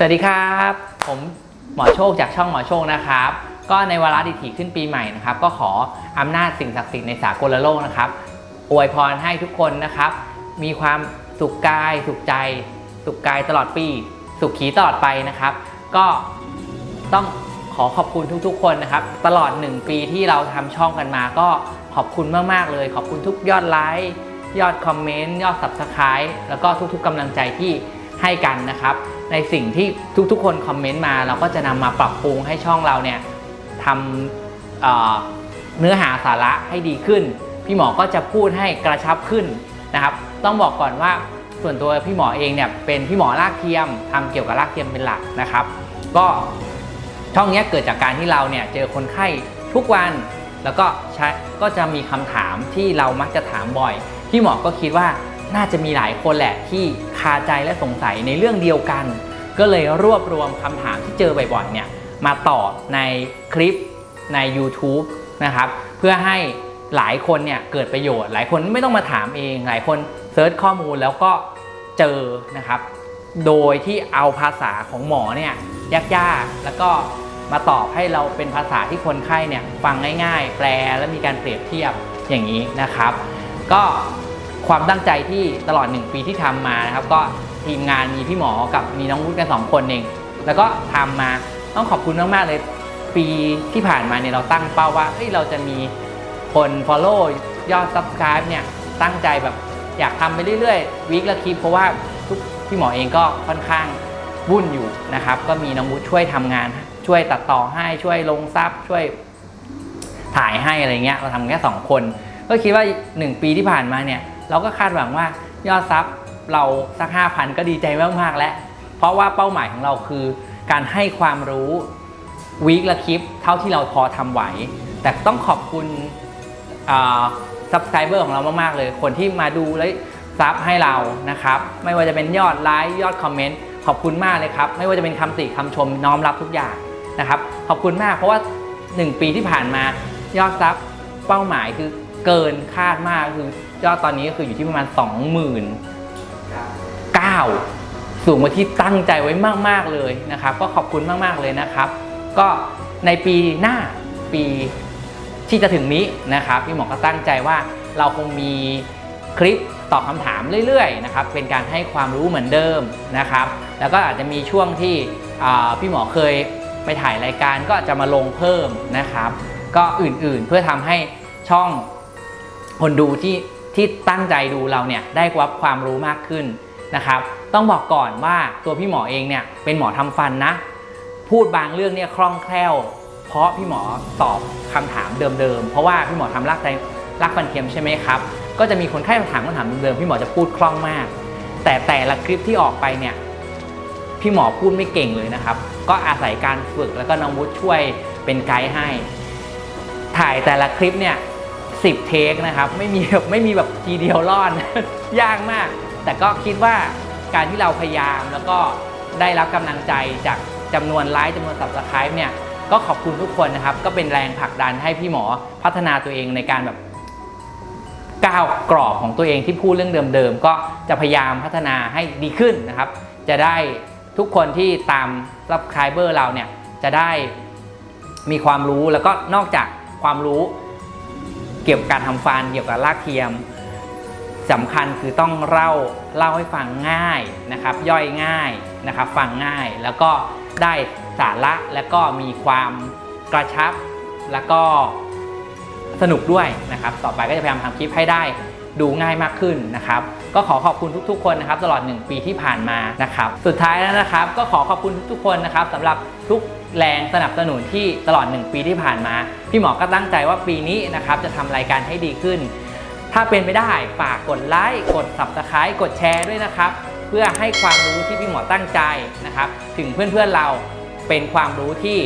สวัสดีครับ ผมหมอโชคจากช่องหมอโชคนะครับ ก็ในวาระดิถีขึ้นปีใหม่นะครับ ก็ขออำนาจสิ่งศักดิ์สิทธิ์ในสากลโลกนะครับอวยพรให้ทุกคนนะครับ มีความสุขกาย สุขใจ สุขกายตลอดปี สุขขีตลอดไปนะครับ ก็ต้องขอขอบคุณทุกๆ คนนะครับ ตลอด 1 ปีที่เราทำช่องกันมา ก็ขอบคุณมากๆเลย ขอบคุณทุกยอดไลค์ยอดคอมเมนต์ยอด Subscribe แล้วก็ทุกๆกำลังใจที่ให้กันนะครับ ในสิ่งที่ทุกๆ คนคอมเมนต์มา เราก็จะนำมาปรับปรุงให้ช่องเราเนี่ยทำเเนื้อหาสาระให้ดีขึ้น พี่หมอก็จะพูดให้กระชับขึ้นนะครับ ต้องบอกก่อนว่าส่วนตัวพี่หมอเองเนี่ยเป็นพี่หมอรากเทียมทำเกี่ยวกับรากเทียมเป็นหลักนะครับ ก็ช่องนี้เกิดจากการที่เราเนี่ยเจอคนไข้ทุกวันแล้วก็ใช้ก็จะมีคำถามที่เรามักจะถามบ่อย พี่หมอก็คิดว่า น่าจะมีหลายคนแหละที่คาใจและสงสัยในเรื่องเดียวกัน ก็เลยรวบรวมคำถามที่เจอบ่อยๆเนี่ยมาตอบในคลิปใน YouTube นะครับเพื่อให้หลายคนเนี่ยเกิดประโยชน์ หลายคนไม่ต้องมาถามเอง หลายคนเซิร์ชข้อมูลแล้วก็เจอนะครับ โดยที่เอาภาษาของหมอเนี่ยยากๆ แล้วก็มาตอบให้เราเป็นภาษาที่คนไข้เนี่ยฟังง่ายๆ แปลและมีการเปรียบเทียบอย่างนี้นะครับ ก็ ความตั้งใจที่ตลอด 1 ปีที่ทำมานะครับ ก็ทีมงานมีพี่หมอกับมีน้องวุฒิกัน2คนเอง แล้วก็ทำมาต้องขอบคุณมาก ๆ เลย ปีที่ผ่านมาเนี่ยเราตั้งเป้าว่าเฮ้ยเราจะมีคน follow ยอด subscribe เนี่ยตั้งใจแบบอยากทำไปเรื่อยๆวีคละคลิปเพราะว่าทุกพี่หมอเองก็ค่อนข้างวุ่นอยู่นะครับ ก็มีน้องวุฒิช่วยทำงาน ช่วยตัดต่อให้ช่วยลงซับช่วยถ่ายให้อะไรเงี้ยเราทำแค่สองคน ก็คิดว่า 1 ปีที่ผ่านมาเนี่ย เราก็คาดหวังว่ายอดซับเราสัก 5,000 ก็ดีใจมากๆแล้ว เพราะว่าเป้าหมายของเราคือ การให้ความรู้วีคละคลิป เท่าที่เราพอทำไหว แต่ต้องขอบคุณซับสไครเบอร์ของเรามากๆเลย คนที่มาดูและซับให้เรานะครับ ไม่ว่าจะเป็นยอดไลค์ยอดคอมเมนต์ขอบคุณมากเลยครับ ไม่ว่าจะเป็นคำติคำชมน้อมรับทุกอย่างนะครับ ขอบคุณมากเพราะว่า 1 ปีที่ผ่านมายอดซับเป้าหมายคือ เกินคาดมากคือยอดตอนนี้ก็คืออยู่ที่ประมาณ 29,000สูงกว่าที่ตั้งใจไว้มาก ๆ เลยนะครับ ก็ขอบคุณมาก ๆ เลยนะครับ ก็ในปีหน้าปีที่จะถึงนี้นะครับพี่หมอก็ตั้งใจว่าเราคงมีคลิปตอบคำถามเรื่อยๆนะครับเป็นการให้ความรู้เหมือนเดิมนะครับ แล้วก็อาจจะมีช่วงที่พี่หมอเคยไปถ่ายรายการก็จะมาลงเพิ่มนะครับ ก็อื่นๆเพื่อทำให้ช่อง คนดูที่ที่ตั้งใจดูเราเนี่ยได้รับความรู้มากขึ้นนะครับ ต้องบอกก่อนว่าตัวพี่หมอเองเนี่ยเป็นหมอทำฟันนะ พูดบางเรื่องเนี่ยคล่องแคล่ว เพราะพี่หมอตอบคำถามเดิมๆ เพราะว่าพี่หมอทำรากไตรากฟันเทียมใช่ไหมครับ ก็จะมีคนไข้มาถามคำถามเดิมๆ พี่หมอจะพูดคล่องมาก แต่แต่ละคลิปที่ออกไปเนี่ยพี่หมอพูดไม่เก่งเลยนะครับ ก็อาศัยการฝึกแล้วก็น้องวุฒิช่วยเป็นไกด์ให้ ถ่ายแต่ละคลิปเนี่ย สิบเทคนะครับไม่มีแบบไม่มีแบบทีเดียวรอด ยากมาก แต่ก็คิดว่าการที่เราพยายามแล้วก็ได้รับกำลังใจจากจำนวนไลค์จำนวน subscribe เนี่ยก็ขอบคุณทุกคนนะครับ ก็เป็นแรงผลักดันให้พี่หมอพัฒนาตัวเองในการแบบก้าวกรอบของตัวเองที่พูดเรื่องเดิมๆ ก็จะพยายามพัฒนาให้ดีขึ้นนะครับ จะได้ทุกคนที่ตาม subscriber เราเนี่ยจะได้มีความรู้แล้วก็นอกจากความรู้ เกี่ยวกับการทำฟันเกี่ยวกับรากเทียมสำคัญคือต้องเล่าเล่าให้ฟังง่ายนะครับ ย่อยง่ายนะครับ ฟังง่ายแล้วก็ได้สาระแล้วก็มีความกระชับแล้วก็สนุกด้วยนะครับ ต่อไปก็จะพยายามทำคลิปให้ได้ ดูง่ายมากขึ้นนะครับ ก็ขอขอบคุณทุกๆ คนนะครับตลอด 1 ปีที่ผ่านมานะครับ สุดท้ายแล้วนะครับ ก็ขอขอบคุณทุกๆ คนนะครับสำหรับทุกแรงสนับสนุนที่ตลอด 1 ปีที่ผ่านมา พี่หมอก็ตั้งใจว่าปีนี้นะครับจะทำรายการให้ดีขึ้น ถ้าเป็นไม่ได้ฝากกดไลค์กด subscribe กดแชร์ด้วยนะครับ เพื่อให้ความรู้ที่พี่หมอตั้งใจนะครับ ถึงเพื่อนๆเราเป็นความรู้ที่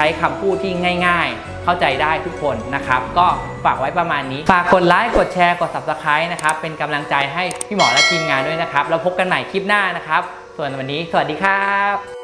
ช้คำพูดที่ง่าย ๆ เข้าใจได้ทุกคนนะครับ ก็ฝากไว้ประมาณนี้ ฝากกดไลค์กดแชร์กด subscribe นะครับ เป็นกำลังใจให้พี่หมอและทีมงานด้วยนะครับ แล้วพบกันใหม่คลิปหน้านะครับ ส่วนวันนี้ สวัสดีครับ